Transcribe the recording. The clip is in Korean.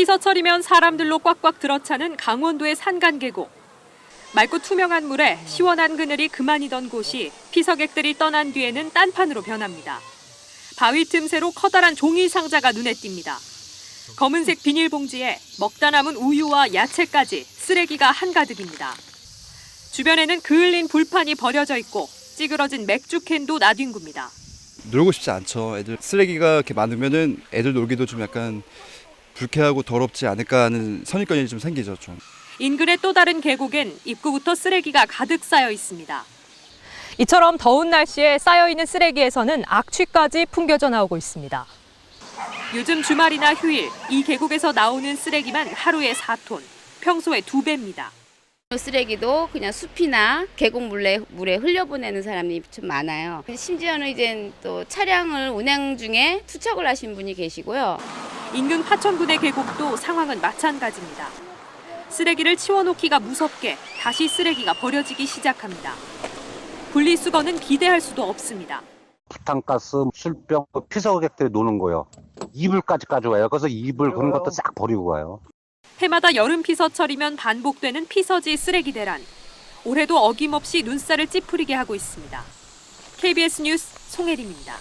피서철이면 사람들로 꽉꽉 들어차는 강원도의 산간 계곡. 맑고 투명한 물에 시원한 그늘이 그만이던 곳이 피서객들이 떠난 뒤에는 딴판으로 변합니다. 바위 틈새로 커다란 종이 상자가 눈에 띕니다. 검은색 비닐봉지에 먹다 남은 우유와 야채까지 쓰레기가 한가득입니다. 주변에는 그을린 불판이 버려져 있고 찌그러진 맥주 캔도 나뒹굽니다. 놀고 싶지 않죠. 애들 쓰레기가 이렇게 많으면은 애들 놀기도 좀 약간 불쾌하고 더럽지 않을까 하는 선입견이 좀 생기죠. 좀. 인근의 또 다른 계곡엔 입구부터 쓰레기가 가득 쌓여 있습니다. 이처럼 더운 날씨에 쌓여 있는 쓰레기에서는 악취까지 풍겨져 나오고 있습니다. 요즘 주말이나 휴일 이 계곡에서 나오는 쓰레기만 하루에 4톤, 평소의 두 배입니다. 쓰레기도 그냥 숲이나 계곡 물에, 물에 흘려보내는 사람이 좀 많아요. 심지어는 이제 또 차량을 운행 중에 투척을 하신 분이 계시고요. 인근 화천군의 계곡도 상황은 마찬가지입니다. 쓰레기를 치워놓기가 무섭게 다시 쓰레기가 버려지기 시작합니다. 분리수거는 기대할 수도 없습니다. 부탄가스, 술병, 피서객들이 노는 거요. 이불까지 가져와요. 그래서 이불 그런 것도 싹 버리고 가요. 해마다 여름 피서철이면 반복되는 피서지 쓰레기 대란. 올해도 어김없이 눈살을 찌푸리게 하고 있습니다. KBS 뉴스 송혜림입니다.